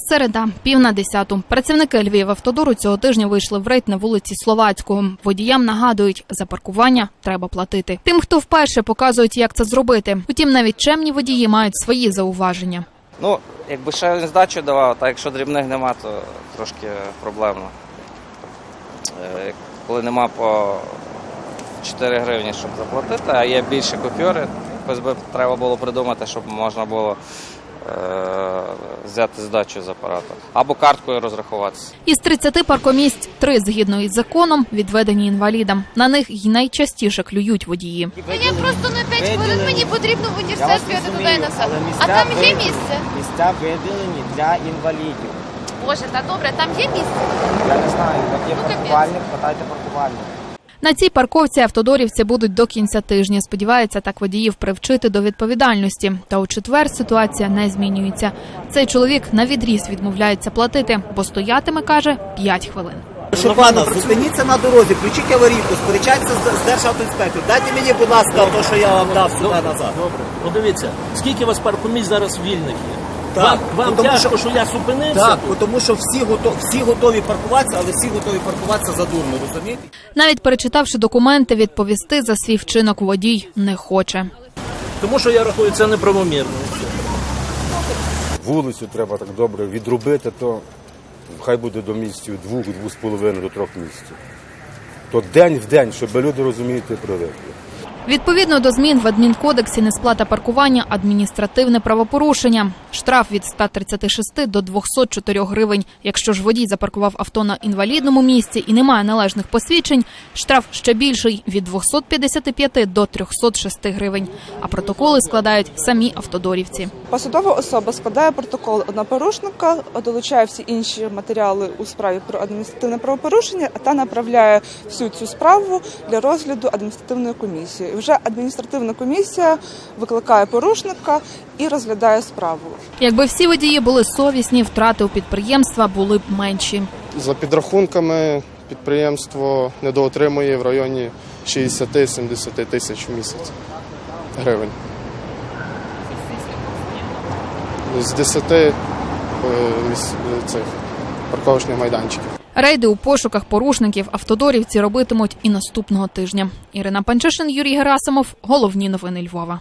Середа, пів на десяту. Працівники Львів-автодору цього тижня вийшли в рейд на вулиці Словацького. Водіям нагадують, за паркування треба платити. Тим, хто вперше показують, як це зробити. Утім, навіть чемні водії мають свої зауваження. Ну, якби ще він здачу давав, так якщо дрібних нема, то трошки проблемно. Е, Коли нема по 4 гривні, щоб заплатити, а є більше купюри, якось би треба було придумати, щоб можна було взяти здачу з апарату. Або карткою розрахуватися. Із 30 паркомісць три згідно із законом відведені інвалідам. На них й найчастіше клюють водії. Та я просто на 5 хвилин мені потрібно в університет бігати туди і назад. А там є місце. Місця виділені для інвалідів. Боже, та добре, там є місце. Я не знаю, от є Ну, паркувальник, питайте паркувальник. На цій парковці автодорівці будуть до кінця тижня. Сподівається, так водіїв привчити до відповідальності. Та у четвер ситуація не змінюється. Цей чоловік на відріз відмовляється платити, бо стоятиме, каже, 5 хвилин. Що пана, зупиніться на дорозі, включіть аварійку, сперечайтеся з, державтоінспектором. Дайте мені, будь ласка, то, що я вам дав сюди назад. Добре, подивіться, скільки у вас паркомісць зараз вільних є? Так, вам вам тому тяжко, що- що... я зупинився? Так, бо тому що всі готові, всі готові паркуватися, але всі готові паркуватися задурно, розумієте? Навіть перечитавши документи, відповісти за свій вчинок водій не хоче. Тому що я рахую, це неправомірно. вулицю треба так добре відробити, то хай буде до місяців двох, двох з половиною до трьох місяців. То день в день, щоб люди розумієте, привикли. Відповідно до змін в адмінкодексі несплата паркування адміністративне правопорушення. Штраф від 136 до 204 гривень. Якщо ж водій запаркував авто на інвалідному місці і не має належних посвідчень, штраф ще більший від 255 до 306 гривень. А протоколи складають самі автодорівці. Посадова особа складає протокол на порушника, долучає всі інші матеріали у справі про адміністративне правопорушення та направляє всю цю справу для розгляду адміністративної комісії. Вже адміністративна комісія викликає порушника і розглядає справу. Якби всі водії були совісні, втрати у підприємства були б менші. За підрахунками підприємство недоотримує в районі 60-70 тисяч в місяць гривень. З 10 е, цих парковочних майданчиків. Рейди у пошуках порушників автодорівці робитимуть і наступного тижня. Ірина Панчишин, Юрій Герасимов. Головні новини Львова.